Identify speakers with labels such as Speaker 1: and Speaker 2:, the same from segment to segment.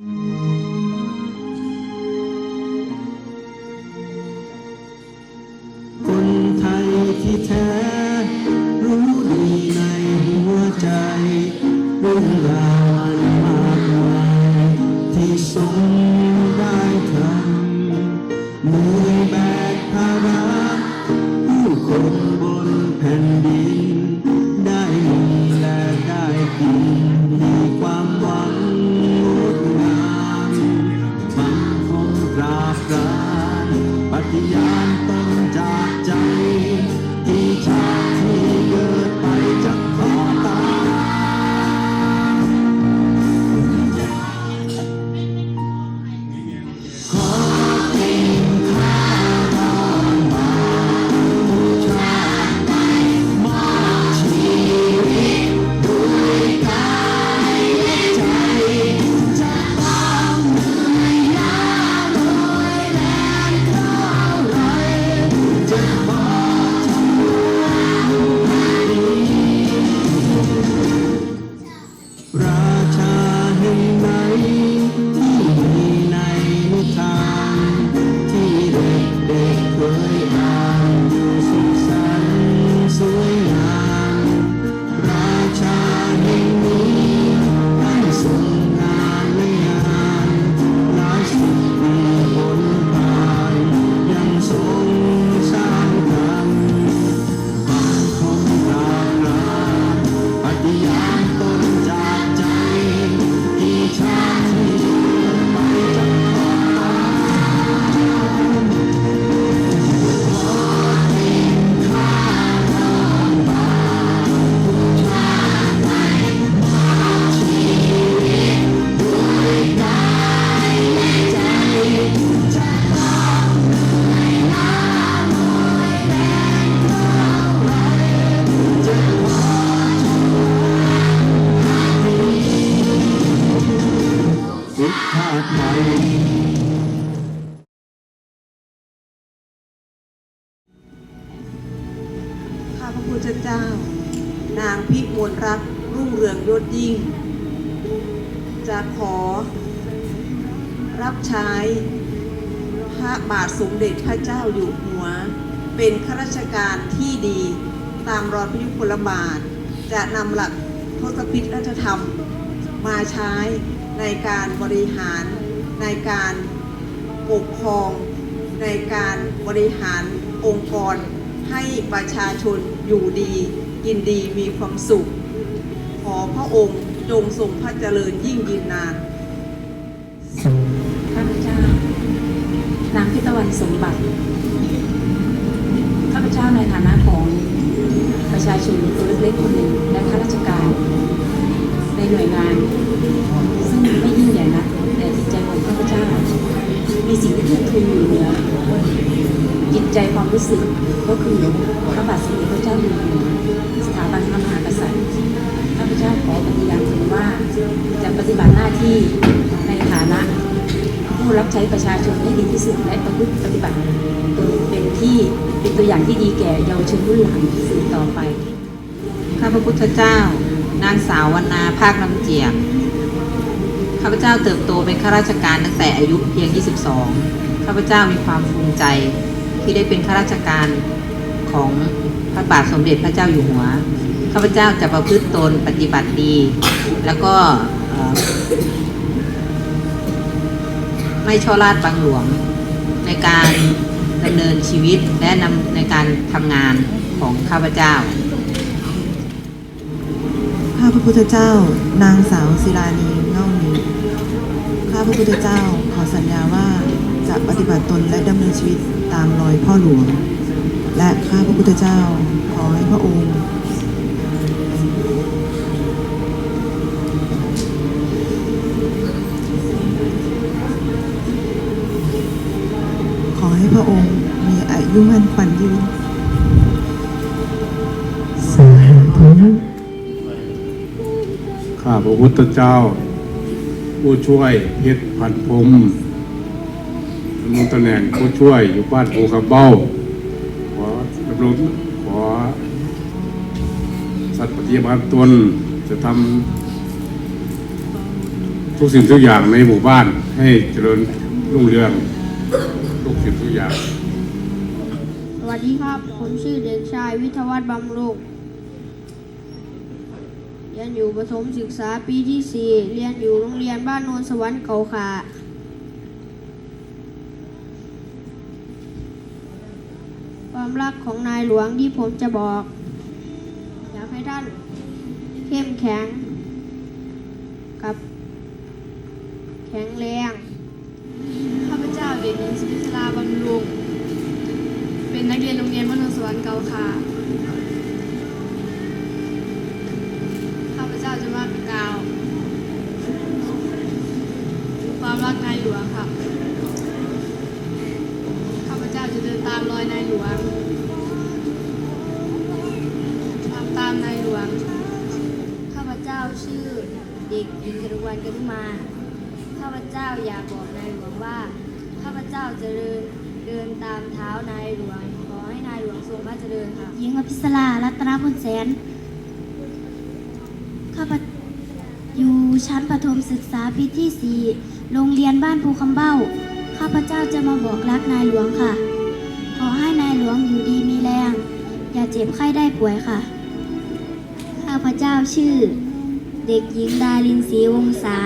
Speaker 1: ค เจ้า นางพิมลรักรุ่งเรือ
Speaker 2: งยศยิ่ง จะขอ รับใช้พระบาทสมเด็จพระเจ้าอยู่หัว เป็นข้าราชการที่ดีตามรอยพระยุคลบาท จะนำหลักทศพิธรัฐธรรม มาใช้ในการบริหารในการปกครองในการบริหารองค์กร ให้ประชาชนอยู่ดีกินดีมีความสุข ขอพระองค์จงทรงพระเจริญยิ่งยืนนาน
Speaker 3: ข้าพเจ้านางพิตวันสมบัติข้าพเจ้าในฐานะของประชาชนตัวเล็กๆคนหนึ่งและข้าราชการ ในหน่วยงาน ซึ่งไม่ยิ่งใหญ่นะแต่จิตใจของข้าพเจ้า มีสิ่งที่เทิดทูนอยู่เหนือจิต ใจความรู้สึกก็คือพระบาทสมเด็จพระเจ้าอยู่หัวสถาบันพระมหากษัตริย์ข้าพเจ้าขอปฏิญาณตนว่าจะปฏิบัติหน้าที่ในฐานะผู้รับใช้ประชาชนให้ดีที่สุดและประพฤติปฏิบัติตนเป็นที่เป็นตัวอย่างที่ดีแก่เยาวชนรุ่นหลังสืบต่อไป
Speaker 2: ข้าพระพุทธเจ้า นางสาววรรณาภาคลำเจียกข้าพเจ้าเติบโตเป็นข้าราชการตั้งแต่อายุเพียง 22 ข้าพเจ้ามีความภูมิใจ ที่ได้เป็นข้าราชการของพระบาทสมเด็จพระเจ้าอยู่หัว ข้าพเจ้าจะประพฤติตนปฏิบัติดี แล้วก็ไม่ช่อราดบังหลวงในการดำเนินชีวิตและนำในการทำงานของข้าพเจ้า
Speaker 4: ข้าพระพุทธเจ้านางสาวศิลานีเง่ามี ข้าพระพุทธเจ้าขอสัญญาว่า จะปฏิบัติตนและดำเนินชีวิตตามรอยพ่อหลวง และข้าพระพุทธเจ้าขอให้พระองค์ ขอให้พระองค์มีอายุมั่นขวัญยืน
Speaker 5: ข้าพระพุทธเจ้า ผู้ช่วยเพชรพันพรหมดำรงตำแหน่งผู้ช่วยอยู่บ้านภูกระเบ้า ขอดำรงขอ สัตย์ปฏิบัติตนจะทำทุกสิ่งทุกอย่างในหมู่บ้านให้เจริญรุ่งเรืองทุกสิ่งทุกอย่าง
Speaker 6: สวัสดีครับ ผมชื่อเด็กชายวิทวัฒน์บำรุงเรียนอยู่ประถมศึกษาปีที่ 4 เรียนอยู่โรงเรียนบ้านโนนสวรรค์เก่าขา ความรักของนายหลวงที่ผมจะบอก อยากให้ท่านเข้มแข็ง กับ แข็งแรง
Speaker 7: ข้าพเจ้าเด็กหญิงสุพิศราบำรุง เป็นนักเรียนโรงเรียนวัดนสวรรค์เก่าค่ะ ข้าพเจ้าจะมากล่าวความรักนายหลวงค่ะ ข้าพเจ้าจะเดินตามรอยนายหลวง
Speaker 6: เด็กหญิงกรุวันกนุมา ข้าพเจ้าอยากบอกนายหลวงว่า ข้าพเจ้าจะเดินเดินตามเท้านายหลวง ขอให้นายหลวงทรงพระเจริญค่ะ
Speaker 8: หญิงอภิสรารัตนพลแสน ข้าพอยู่ชั้นประถมศึกษาปีที่4โรงเรียนบ้านภูคำเบ้า ข้าพเจ้าจะมาบอกรักนายหลวงค่ะ ขอให้นายหลวงอยู่ดีมีแรง อย่าเจ็บไข้ได้ป่วยค่ะ ข้าพเจ้าชื่อ เด็กหญิงดารินศรีวงศา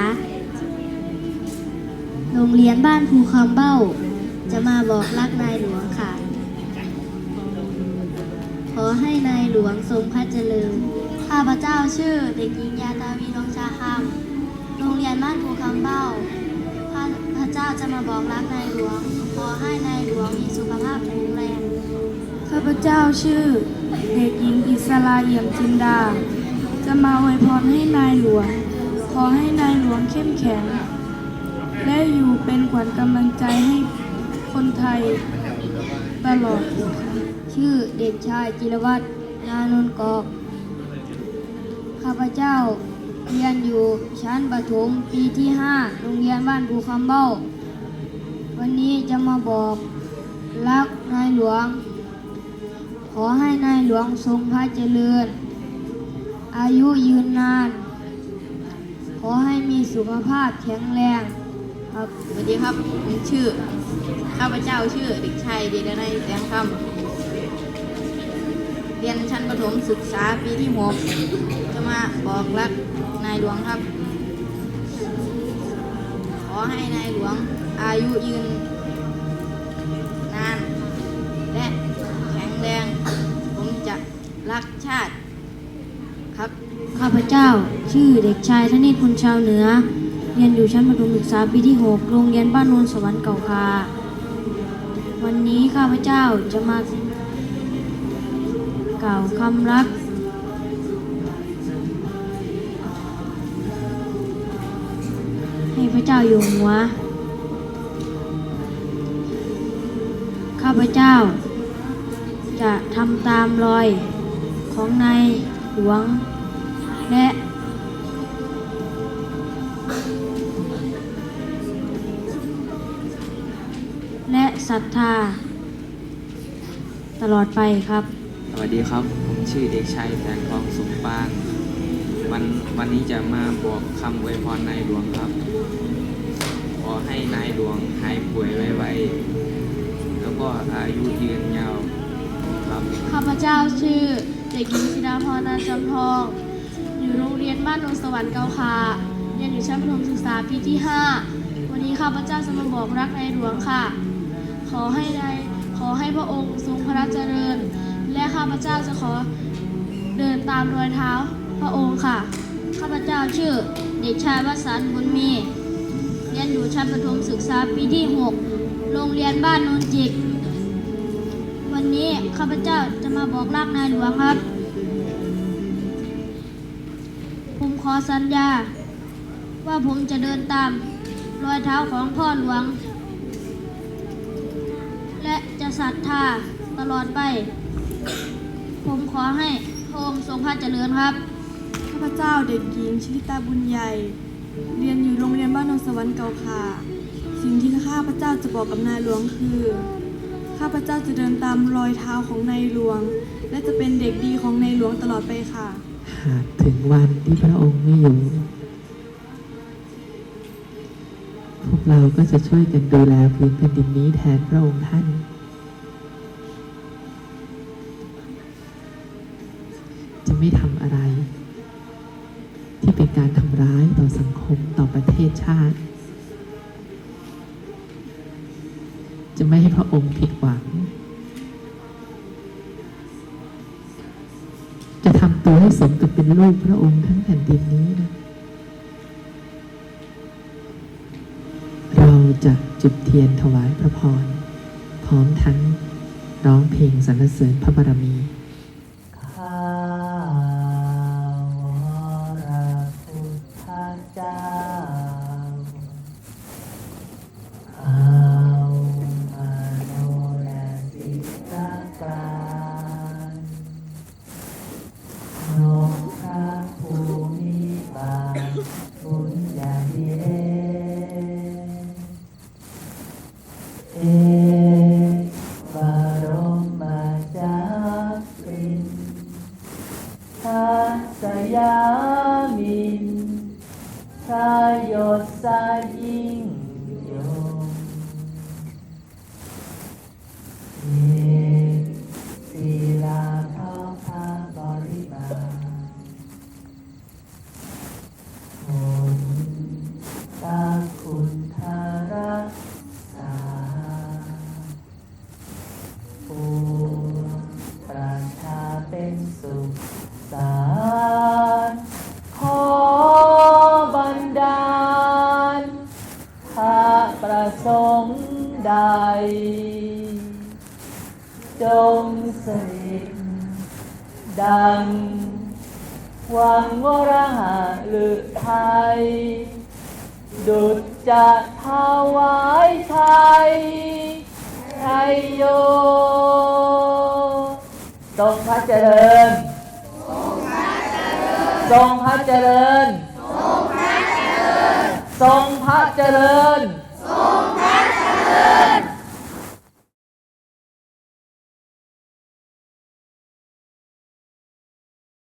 Speaker 8: โรงเรียนบ้านภูคำเบ้า จะมาบอกรักนายหลวงค่ะ ขอให้นายหลวงทรงพระเจริญ ข้าพเจ้าชื่อเด็กหญิงยาตาวีน้องชาคำโรงเรียนบ้านภูคำเบ้าข้าพระเจ้าจะมาบอกรักนายหลวง ขอให้นายหลวงมีสุขภาพแข็งแรง
Speaker 7: ข้าพเจ้าชื่อ เด็กหญิงอิสราเอี่ยมจินดา จะมาอวยพรให้นายหลวง ขอให้นายหลวงเข้มแข็ง และอยู่เป็นขวัญกำลังใจให้คนไทยตลอด
Speaker 6: ชื่อเด็กชายจิรวัตรนานนกอกข้าพเจ้าเรียนอยู่ชั้นประถมปีที่ 5 โรงเรียนบ้านภูคำเบ้า วันนี้จะมาบอกรักนายหลวง ขอให้นายหลวงทรงพระเจริญ อายุยืนนาน ขอให้มีสุขภาพแข็งแรงครับ
Speaker 9: สวัสดีครับผมชื่อ ข้าพเจ้าชื่อเด็กชายเดชนัยแสงคำเรียนชั้นประถมศึกษาปีที่หกจะมาบอกรักนายหลวงครับ ขอให้นายหลวงอายุยืนนาน และแข็งแรง ผมจะรักชาติ
Speaker 6: ข้าพเจ้า ชื่อเด็กชายธนิตคุณชาวเหนือ เรียนอยู่ชั้นประถมศึกษาปีที่ 6 โรงเรียนบ้านโนนสวรรค์เก่าคา วันนี้ข้าพเจ้าจะมากล่าวคำรัก ให้พระเจ้าอยู่หัว ข้าพเจ้า จะทำตามรอยของนายหลวง และและศรัทธา ตลอดไปครับ
Speaker 10: สวัสดีครับ ผมชื่อเด็กชายแสนทองสมปานวันวันนี้จะมาบอกคำอวยพรนายหลวงครับ ขอให้นายหลวงหายป่วยไวๆแล้วก็อายุยืนยาวครับ
Speaker 7: ข้าพเจ้าชื่อเด็กหญิงศิดาพรนันจำทอง บ้านโนนสวรรค์เกาคาเรียนอยู่ชั้นประถมศึกษาปีที่ 5 วันนี้ข้าพเจ้าจะมาบอกรักในหลวงค่ะ ขอให้ในายขอให้พระองค์ทรงพระเจริญ และข้าพเจ้าจะขอเดินตามรอยเท้าพระองค์ค่ะ
Speaker 6: ข้าพเจ้าชื่อเด็กชายวสันต์บุญมีเรียนอยู่ชั้นประถมศึกษาปีที่ 6 โรงเรียนบ้านนนจิก วันนี้ข้าพเจ้าจะมาบอกรักนายหลวงครับ ขอสัญญา ว่าผมจะเดินตาม รอยเท้าของพ่อหลวง และจะศรัทธาตลอดไป ผมขอให้พระองค์ทรงพระเจริญครับ
Speaker 7: ข้าพเจ้าเด็กหญิงชลิตาบุญใหญ่ เรียนอยู่โรงเรียนบ้านนนสวรรค์เก่าค่ะ สิ่งที่ข้าพเจ้าจะบอกกับนายหลวงคือ ข้าพเจ้าจะเดินตามรอยเท้าของนายหลวง และจะเป็นเด็กดีของนายหลวงตลอดไปค่ะ
Speaker 1: หากถึงวันที่พระองค์ไม่อยู่
Speaker 11: วกเราก็จะช่วยกันดูแลพื้นแผ่นดินนี้แทนพระองค์ท่าน จะไม่ทำอะไร ที่เป็นการทำร้ายต่อสังคมต่อประเทศชาติ จะไม่ให้พระองค์ผิดหวัง ตัวให้สมกับเป็นลูกพระองค์ทั้งแผ่นดินนี้นะ เราจะจุดเทียนถวายพระพร พร้อมทั้งร้องเพลงสรรเสริญพระบารมี
Speaker 12: ยศสยิ่งยงเอกศิลาทอพระบริบาลผลตาคุณทารักษาปวงประชาเป็นสุขสา จะถวายชัยชัยโยทรงพระเจริญทรงพระเจริญทรงพระเจริญทรงพระเจริญ